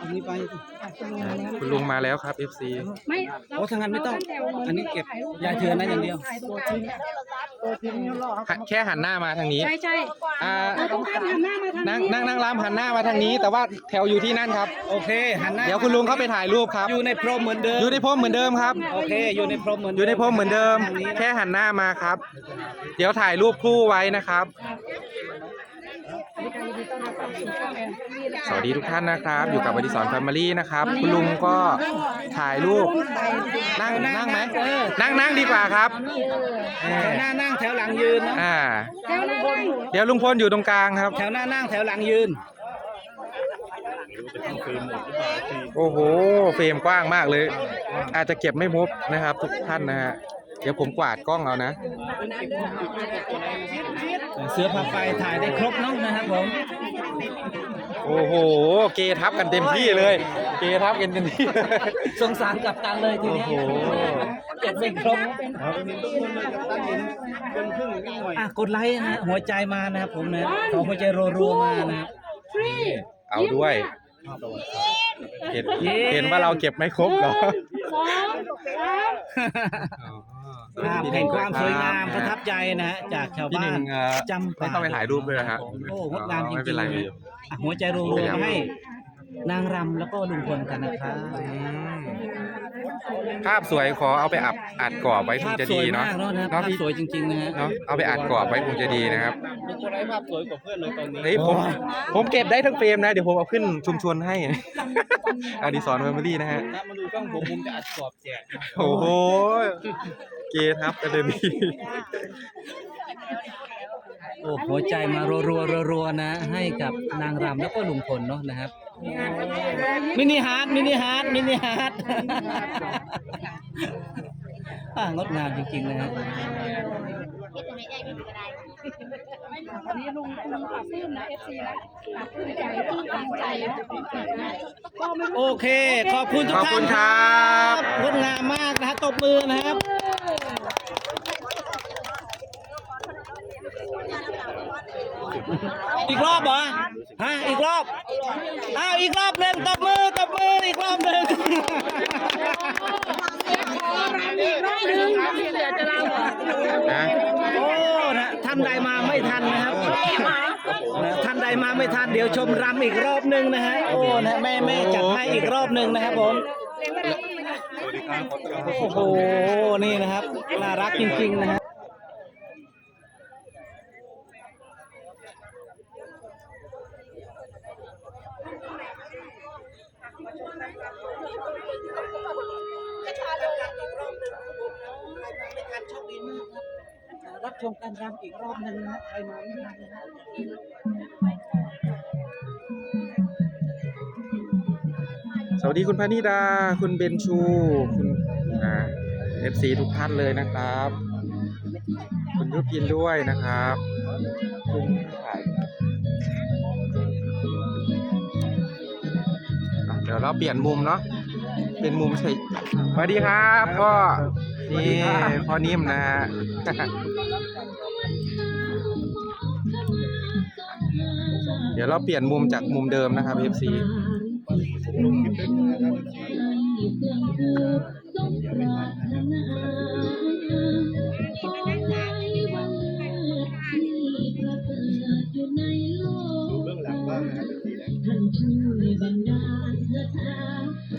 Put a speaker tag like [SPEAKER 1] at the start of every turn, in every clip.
[SPEAKER 1] อันนี้ไป
[SPEAKER 2] คุณลุงมาแล้วครับ FC
[SPEAKER 3] ไม่
[SPEAKER 1] โอ้ทางนั้นไม่ต้อง อันนี้เก็บยายเทือนนะอย่างเดียว
[SPEAKER 2] แค่หันหน้ามาทางนี้
[SPEAKER 3] ใช่ใช่
[SPEAKER 2] อ่า
[SPEAKER 3] เราต้องการหันหน้ามาทาง
[SPEAKER 2] นั่ง
[SPEAKER 3] นี้
[SPEAKER 2] นั่งนั่งรำหันหน้ามาทางนี้ แต่ว่าแถวอยู่ที่นั่นครับ
[SPEAKER 1] โอเคหันหน้า
[SPEAKER 2] เดี๋ยวคุณลุงเข้าไปถ่ายรูปครับ
[SPEAKER 1] อยู่ในพรมเหมือนเดิม
[SPEAKER 2] อยู่ในพรมเหมือนเดิมครับ
[SPEAKER 1] โอเค อยู่ในพรมเหมือน
[SPEAKER 2] อยู่ในพรมเหมือนเดิม
[SPEAKER 1] ทางนี้นะ
[SPEAKER 2] แค่หันหน้ามาครับ เดี๋ยวถ่ายรูปคู่ไว้นะครับ สวัสดีทุกท่านนะครับ อยู่กับอดิสรแฟมิลี่นะครับ คุณลุงก็ถ่ายรูปนั่งนั่งไหมนั่งนั่งดีกว่าครับเอ
[SPEAKER 1] แถ
[SPEAKER 2] อ
[SPEAKER 1] วหน้านั่งแถวหลังยืนนะ
[SPEAKER 2] อ่า
[SPEAKER 3] แถวหน้านั่ง
[SPEAKER 2] เดี๋ยวลุงพลอยู่ตรงกลางครับ
[SPEAKER 1] แถวหน้านั่งแถวหลังยืน
[SPEAKER 2] โอ้โหเฟรมกว้างมากเลย อาจจะเก็บไม่มุบนะครับ ทุกท่านนะฮะ เดี๋ยวผมกวาดกล้องเอานะ
[SPEAKER 1] เสือพาไปถ่ายได้ครบเน้องนะครับผม
[SPEAKER 2] โอ้โห เกทับกันเต็มที่เลย เกทับกันเต็มที่
[SPEAKER 1] สงสารกับตันเลยทีนี้
[SPEAKER 2] โอ้โห
[SPEAKER 1] เก็บไม่ครบอะกดไลค์นะฮะหัวใจมานะครับผมนะขอหัวใจรัวๆมานะครับ
[SPEAKER 3] ฟรี
[SPEAKER 2] เอาด้วย เห็นเห็นว่าเราเก็บไม่ครบเหรอ
[SPEAKER 3] สองสาม
[SPEAKER 1] ภาพแห่งความสวยงามประทับใจนะฮะจากชาว
[SPEAKER 2] พี่ห
[SPEAKER 1] บ้า
[SPEAKER 2] นึ่
[SPEAKER 1] น
[SPEAKER 2] งเอ่อ
[SPEAKER 1] จำปา
[SPEAKER 2] ไม่ต้องไปถ่ายรูปด้วยนะครับ
[SPEAKER 1] โอ้งดงามจริงๆ
[SPEAKER 2] ไม่เป็นไร
[SPEAKER 1] นะอะหัวใจรัวๆมาให้นางรำแล้วก็ลุงพลกันนะครับ
[SPEAKER 2] อืมภาพสวยขอเอาไปอัดอัดกรอบไว้คง
[SPEAKER 1] ภาพ
[SPEAKER 2] จะ
[SPEAKER 1] ส
[SPEAKER 2] ดี
[SPEAKER 1] วย
[SPEAKER 2] เนาะ
[SPEAKER 1] มากเนาะนะ
[SPEAKER 2] เนาะ
[SPEAKER 1] ภาพ
[SPEAKER 2] พี่
[SPEAKER 1] สวยจริงๆนะฮะ
[SPEAKER 2] เนาะเอาไปอัดกรอบไว้คงจะดีนะครับ
[SPEAKER 1] มีคนไร้ภาพสวยกว่าเพื่อนเลยตอนนี้
[SPEAKER 2] เฮ้ยผมผมเก็บได้ทั้งเฟรมนะ เดี๋ยวผมเอาขึ้นชุมชนให้ อดิสรแฟมิลี่นะฮะ
[SPEAKER 1] ถ้ามาดูกล้องผมผมจะอัดกรอบแจก
[SPEAKER 2] โอ้โห เกทับกันเลยนี่
[SPEAKER 1] โอ้หัวใจมารัวๆรัวๆนะ ให้กับนางรำแล้วก็ลุงพลเนาะนะครับ มินิฮาร์ดมินิฮาร์ดมินิฮาร์ดอ่างดงามจริงๆนะฮะ
[SPEAKER 3] วันนี้ลุงลุงปรับปลื้มนะเอฟซีนะปรับปลื้มใจปลื้มใจนะก็ไม่รู้
[SPEAKER 1] โอเค ขอบคุณทุ
[SPEAKER 2] ข
[SPEAKER 1] ก
[SPEAKER 2] อบ
[SPEAKER 1] ท่า
[SPEAKER 2] คุ
[SPEAKER 1] น
[SPEAKER 2] ณครับ
[SPEAKER 1] งดงามมากนะฮะตบมือนะครับ อีกรอบเหรอฮะอีกรอบอ้าวอีกรอบหนึ่งตบมือตบมืออีกรอบหนึ่ง
[SPEAKER 3] อีกรอบหนึ่งเดี๋ยวจะเล่า
[SPEAKER 2] นะ
[SPEAKER 1] โอ้นะท่านใดมาไม่ทันนะครับนะท่านใดมาไม่ทันเดี๋ยวชมรำอีกรอบหนึ่งนะฮะโอ้นะแม่แม่จัดให้อีกรอบหนึ่งนะครับผมโอ้โหนี่นะครับน่ารักจริงๆนะฮะ รับชมการรำอีกรอบหนึ่งนะใครมาไม่ทันนะ
[SPEAKER 2] สวัสดีคุณพนิดา คุณเบนชู คุณเอฟซีทุกท่านเลยนะครับ คุณยุพินด้วยนะครับคุณถ่ายอ่เดี๋ยวเราเปลี่ยนมุมเนาะเป็นมุมใช่สวัสดีครับก็นี่พ่อนิ่มนะฮะ เดี๋ยวเราเปลี่ยนมุมจากมุมเดิมนะครับ FC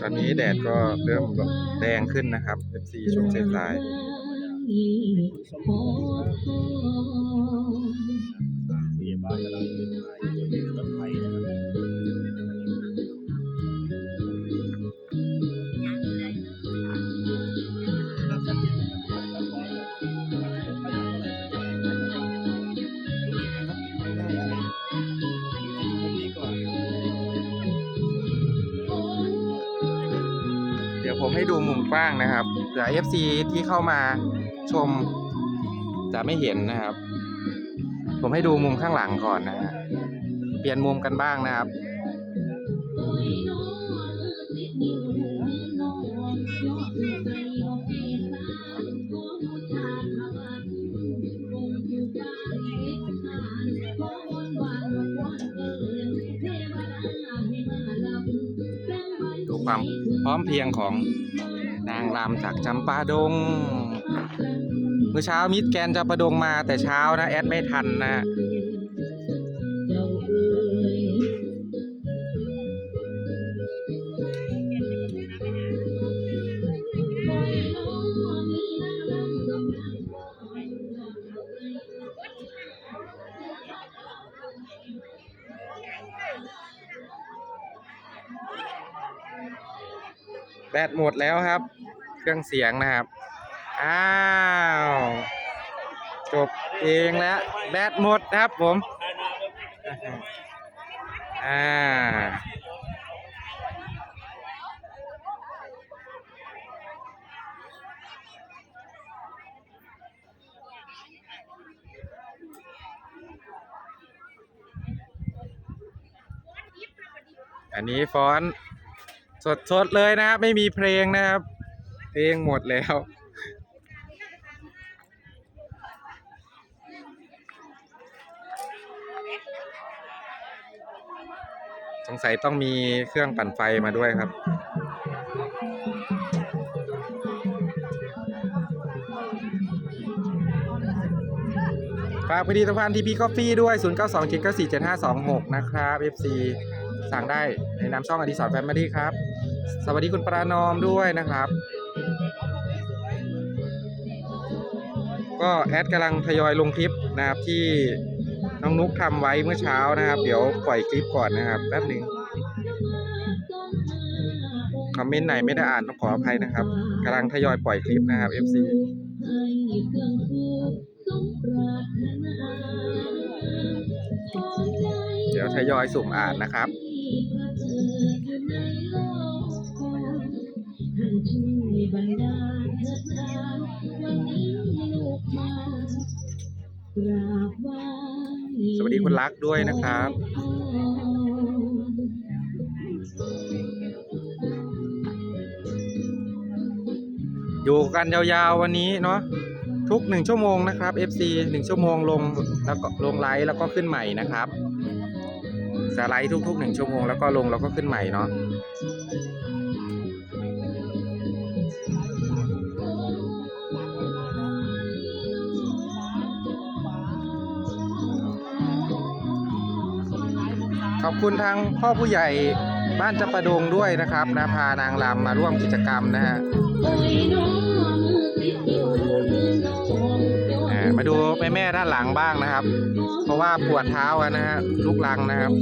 [SPEAKER 2] ตอนนี้แดดก็เริ่มแดงขึ้นนะครับ FC ช่วงสายๆ กว้างนะครับเผื่อ FC ที่เข้ามาชมจะไม่เห็นนะครับ ผมให้ดูมุมข้างหลังก่อนนะฮะเปลี่ยนมุมกันบ้างนะครับ
[SPEAKER 4] ดู
[SPEAKER 5] ความพร้อมเพียงของ รำจากจำปาดง เมื่อเช้ามิดแกนจำปาดงมาแต่เช้านะแอดไม่ทันนะแบตหมดแล้วครับ เครื่องเสียงนะครับ อ้าว จบเองแล้วแบตหมดครับผม อ่าอันนี้ฟอนต์สดๆเลยนะครับ ไม่มีเพลงนะครับ เพลงหมดแล้วสงสัยต้องมีเครื่องปั่นไฟมาด้วยครับ ฝากผลิตภัณฑ์ทีพีกาแฟด้วย 0 9 2 7 9 4 7 5 2 6 นะครับ FC สั่งได้ในนามช่องอดิสรแฟมิลี่ครับ สวัสดีคุณปรานอมด้วยนะครับ ก็แอดกำลังทยอยลงคลิปนะครับที่น้องนุ๊กทำไว้เมื่อเช้านะครับ เดี๋ยวปล่อยคลิปก่อนนะครับแป๊บหนึ่งคอมเมนต์ไหนไม่ได้อ่านต้องขออภัยนะครับกำลังทยอยปล่อยคลิปนะครับ FC เดี๋ยวทยอยสุ่มอ่านนะครับ สวัสดีคุณรักด้วยนะครับ อยู่กันยาวๆวันนี้เนาะทุกหนึ่งชั่วโมงนะครับ FC หนึ่งชั่วโมงลงแล้วก็ลงไลฟ์แล้วก็ขึ้นใหม่นะครับจะไลฟ์ทุกๆหนึ่งชั่วโมงแล้วก็ลงแล้วก็ขึ้นใหม่เนาะ ขอบคุณทางพ่อผู้ใหญ่บ้านจัปะดงด้วยนะครับนะพานางรำมาร่วมกิจกรรมนะฮะอ่ามาดูแม่แม่ๆด้านหลังบ้างนะครับ เพราะว่าปวดเท้านะฮะลูกลังนะครับ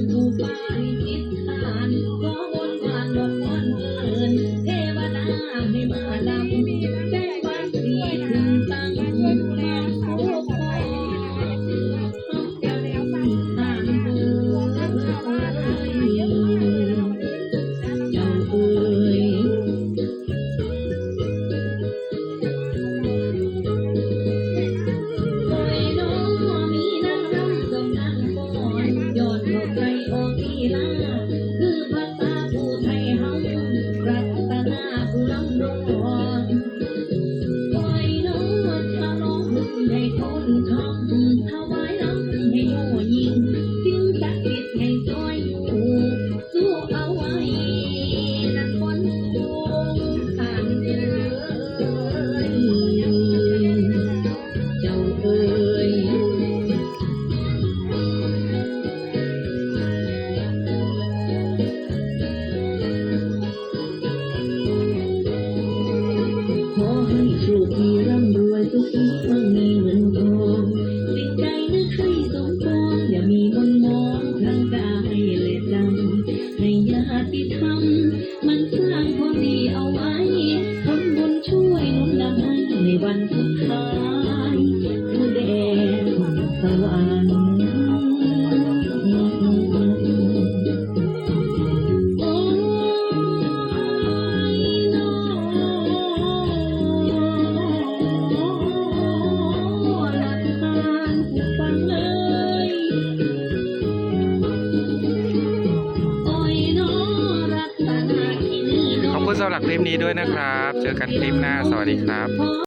[SPEAKER 2] ลิปนี้ด้วยนะครับ เจ
[SPEAKER 5] อกันคลิปหน้า สวัสดีครับ